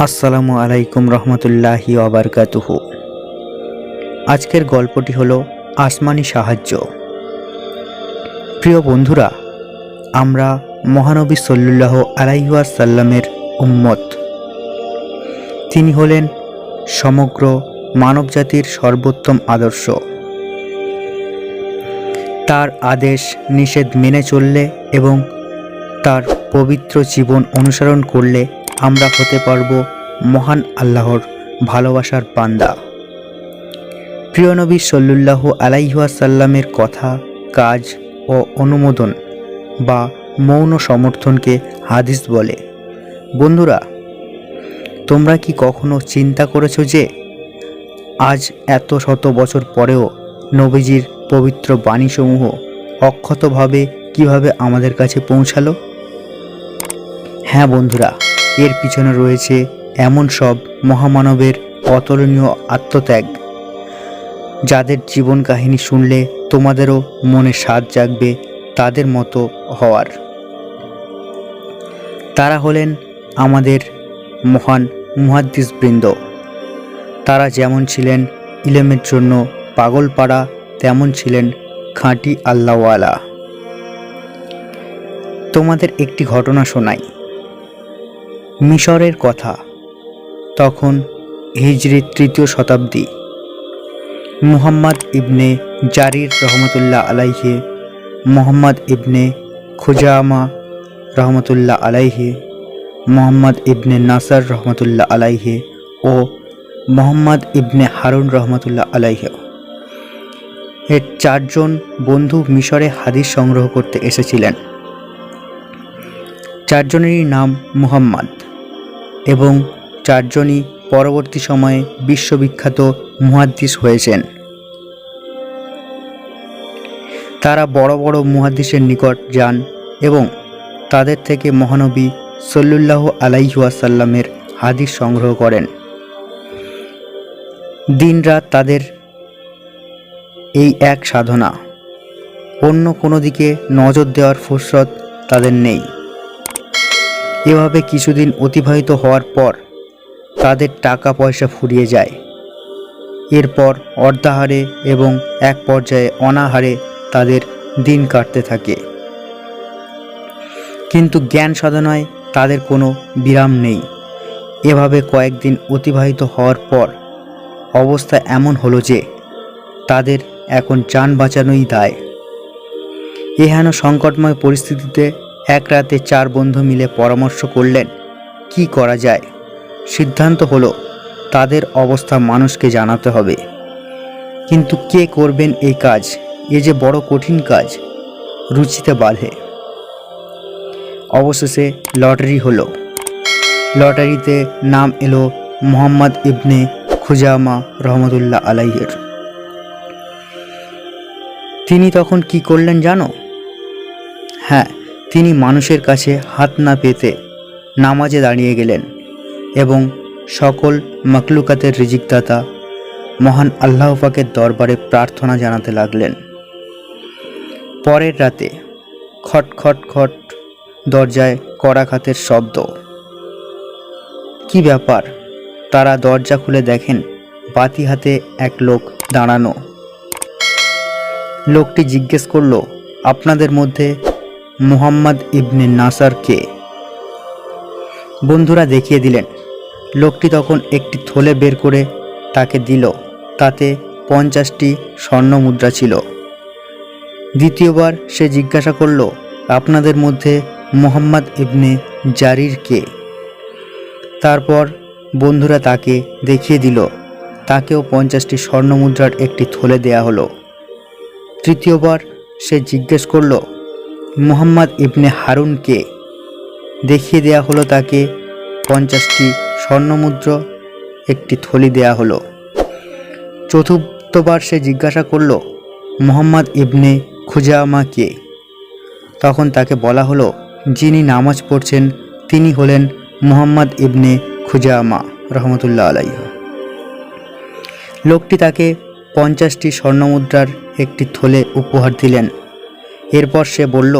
আসসালামু আলাইকুম রহমতুল্লাহি ওবরকাতুহ আজকের গল্পটি হলো আসমানি সাহায্য। প্রিয় বন্ধুরা, আমরা মহানবী সল্লুল্লাহ আলাইসাল্লামের উম্মত। তিনি হলেন সমগ্র মানবজাতির সর্বোত্তম আদর্শ। তার আদেশ নিষেধ মেনে চললে এবং তার পবিত্র জীবন অনুসরণ করলে আমরা হতে পারব মহান আল্লাহর ভালোবাসার বান্দা। প্রিয় নবী সল্লুল্লাহ আলাইহাসাল্লামের কথা, কাজ ও অনুমোদন বা মৌন সমর্থনকে হাদিস বলে। বন্ধুরা, তোমরা কি কখনো চিন্তা করেছ যে, আজ এত শত বছর পরেও নবীজির পবিত্র বাণীসমূহ অক্ষতভাবে কীভাবে আমাদের কাছে পৌঁছালো? হ্যাঁ বন্ধুরা এর পিছনে রয়েছে এমন সব মহামানবের অতুলনীয় আত্মত্যাগ, যাদের জীবন কাহিনী শুনলে তোমাদেরও মনে স্বাদ জাগবে তাদের মতো হওয়ার। তারা হলেন আমাদের মহান মুহাদ্দিসবৃন্দ। তারা যেমন ছিলেন ইলেমের জন্য পাগলপাড়া, তেমন ছিলেন খাঁটি আল্লাহওয়ালা। তোমাদের একটি ঘটনা শোনাই। মিশরের কথা। তখন হিজরির তৃতীয় শতাব্দী। মুহাম্মদ ইবনে জারির রহমতুল্লাহ আলাইহে, মোহাম্মদ ইবনে খুজামা রহমতুল্লাহ আলাইহে, মোহাম্মদ ইবনে নাসার রহমতুল্লাহ আলাইহে ও মোহাম্মদ ইবনে হারুন রহমতুল্লাহ আলাইহে। এর চারজন বন্ধু মিশরে হাদিস সংগ্রহ করতে এসেছিলেন। চারজনেরই নাম মুহাম্মদ। এবং চারজনই পরবর্তী সময়ে বিশ্ববিখ্যাত মুহাদ্দিস হয়েছেন। তারা বড় বড় মুহাদ্দিসের নিকট যান এবং তাদের থেকে মহানবী সল্লুল্লাহ আলাইহাসাল্লামের হাদিস সংগ্রহ করেন। দিনরাত তাদের এই এক সাধনা। অন্য কোনো দিকে নজর দেওয়ার ফুরসত তাদের নেই। এভাবে কিছুদিন অতিবাহিত হওয়ার পর তাদের টাকা পয়সা ফুরিয়ে যায়। এরপর অর্ধাহারে এবং এক পর্যায়ে অনাহারে তাদের দিন কাটতে থাকে। কিন্তু জ্ঞান সাধনায় তাদের কোনো বিরাম নেই। এভাবে কয়েকদিন অতিবাহিত হওয়ার পর অবস্থা এমন হলো যে তাদের এখন যান বাঁচানোই দায়। এহেন সংকটময় পরিস্থিতিতে এক রাতে চার বন্ধু মিলে পরামর্শ করলেন, কি করা যায়? সিদ্ধান্ত হলো, তাদের অবস্থা মানুষকে জানাতে হবে। কিন্তু কে করবেন এই কাজ? এ যে বড় কঠিন কাজ। রুচিতে বাঁধে। অবশেষে লটারি হলো। লটারিতে নাম এলো মোহাম্মদ ইবনে খুজামা রহমতুল্লাহ আলাইহের। তিনি তখন কি করলেন জানো? হ্যাঁ তিনি মানুষের কাছে হাত না পেতে নামাজে দাঁড়িয়ে গেলেন এবং সকল মকলুকাতের রিজিকদাতা মহান আল্লাহ পাকের দরবারে প্রার্থনা জানাতে লাগলেন। পরের রাতে খট খট খট দরজায় কড়াঘাতের শব্দ। কি ব্যাপার? তারা দরজা খুলে দেখেন বাতি হাতে এক লোক দাঁড়ানো। লোকটি জিজ্ঞেস করল, আপনাদের মধ্যে মুহাম্মদ ইবনে নাসারকে। বন্ধুরা দেখিয়ে দিলেন, লোকটি তখন একটি থলে বের করে তাকে দিল। তাতে পঞ্চাশটি স্বর্ণ মুদ্রা ছিল। দ্বিতীয়বার সে জিজ্ঞাসা করল, আপনাদের মধ্যে মোহাম্মদ ইবনে জারির কে? তারপর বন্ধুরা তাকে দেখিয়ে দিল, তাকেও পঞ্চাশটি স্বর্ণ মুদ্রার একটি থলে দেয়া হলো। তৃতীয়বার সে জিজ্ঞেস করল মুহাম্মদ ইবনে হারুন কে দেখিয়ে দেয়া হলো তাকে পঞ্চাশটি স্বর্ণমুদ্র, একটি থলি দেয়া হলো। চতুর্থবার সে জিজ্ঞাসা করল, মোহাম্মদ ইবনে খুজামা কে? তখন তাকে বলা হলো, যিনি নামাজ পড়ছেন, তিনি হলেন মুহাম্মদ ইবনে খুজামা রহমতুল্লাহ আলাইহ। লোকটি তাকে পঞ্চাশটি স্বর্ণমুদ্রার একটি থলে উপহার দিলেন। এরপর সে বলল,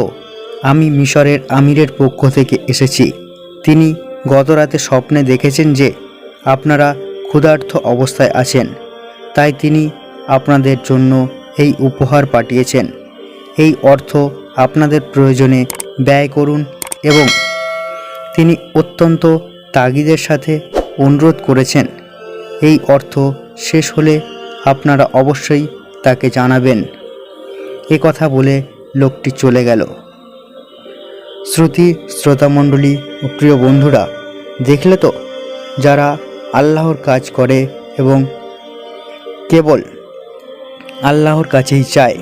আমি মিশরের আমিরের পক্ষ থেকে এসেছি। তিনি গত রাতে স্বপ্নে দেখেছেন যে আপনারা ক্ষুধার্ত অবস্থায় আছেন। তাই তিনি আপনাদের জন্য এই উপহার পাঠিয়েছেন। এই অর্থ আপনাদের প্রয়োজনে ব্যয় করুন এবং তিনি অত্যন্ত তাগিদের সাথে অনুরোধ করেছেন। এই অর্থ শেষ হলে আপনারা অবশ্যই তাকে জানাবেন। এ কথা বলে লোকটি চলে গেল। শ্রুতি, শ্রোতামণ্ডলী ও প্রিয় বন্ধুরা, দেখলে তো? যারা আল্লাহর কাজ করে এবং কেবল আল্লাহর কাছেই চায়,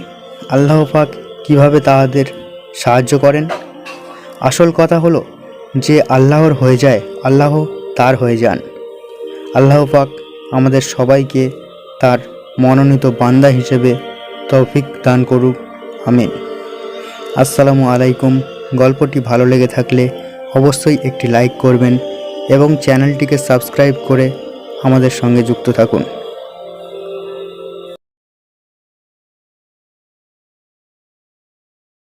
আল্লাহ পাক কীভাবে তাদের সাহায্য করেন? আসল কথা হলো, যে আল্লাহর হয়ে যায়, আল্লাহ তার হয়ে যান। আল্লাহ পাক আমাদের সবাইকে তার মনোনীত বান্দা হিসেবে তৌফিক দান করুক। আমিন। আসসালামু আলাইকুম। গল্পটি ভালো লেগে থাকলে অবশ্যই একটি লাইক করবেন এবং চ্যানেলটিকে সাবস্ক্রাইব করে আমাদের সঙ্গে যুক্ত থাকুন।